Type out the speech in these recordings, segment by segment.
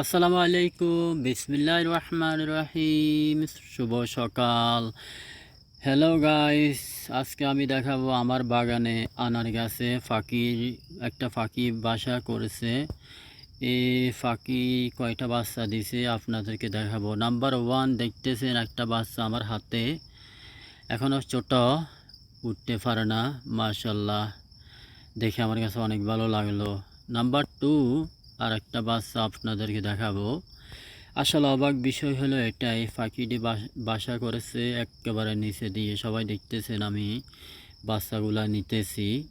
আসসালামু আলাইকুম। বিসমিল্লাহ রহমান রহিম। শুভ সকাল। হ্যালো গাইস আজকে আমি দেখাবো আমার বাগানে আনার গাছে ফাঁকির, একটা ফাঁকি বাসা করেছে। এই ফাঁকি কয়টা বাচ্চা দিছে আপনাদেরকে দেখাবো। নাম্বার ওয়ান দেখতেছেন একটা বাচ্চা আমার হাতে। এখনও ছোট, উঠতে পারে না মাশাল্লাহ দেখে আমার কাছে অনেক ভালো লাগল। নাম্বার টু আর একটা বাচ্চা আপনাদেরকে দেখাবো। আসলে অবাক বিষয় হলো এটাই পাখিটি বাস- করেছে একেবারে নিচে দিয়ে। সবাই দেখতেছেন আমি বাচ্চাগুলা নিতেছি।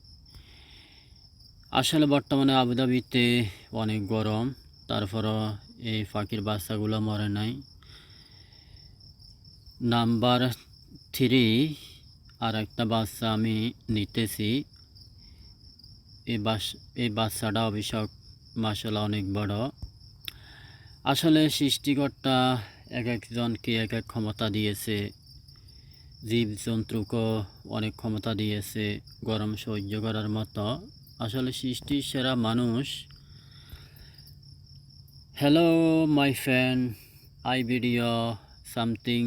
আসলে বর্তমানে আবুধাবিতে অনেক গরম, তারপরও এই পাখির বাচ্চাগুলো মরে নাই। নাম্বার থ্রি আর একটা বাচ্চা আমি নিতেছি। এই বাস এই বাচ্চাটা অভিষেক মাসালা অনেক বড়। আসলে সৃষ্টিকর্তা এক একজনকে এক এক ক্ষমতা দিয়েছে। জীবজন্তুকে অনেক ক্ষমতা দিয়েছে গরম সহ্য করার মতো। আসলে সৃষ্টির সেরা মানুষ। Hello my friend I video something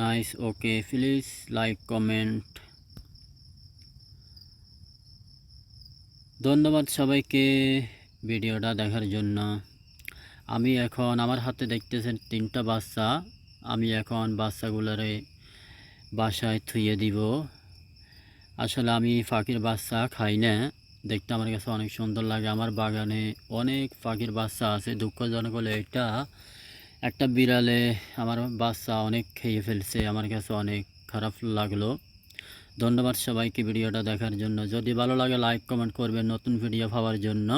nice okay please like comment ধন্যবাদ সবাইকে ভিডিওটা দেখার জন্য। আমি এখন আমার হাতে দেখতেছেন তিনটা বাচ্চা। আমি এখন বাচ্চাগুলোরে বাসায় থুয়ে দিব। আসলে আমি পাখির বাচ্চা খাই না। দেখতে আমার কাছে অনেক সুন্দর লাগে। আমার বাগানে অনেক পাখির বাচ্চা আছে, দুঃখজনক হলে এটা। একটা বিড়ালে আমার বাচ্চা অনেক খেয়ে ফেলছে, আমার কাছে অনেক খারাপ লাগল। ধন্যবাদ সবাইকে ভিডিওটা দেখার জন্য। যদি ভালো লাগে লাইক কমেন্ট করবেন নতুন ভিডিও পাওয়ার জন্য।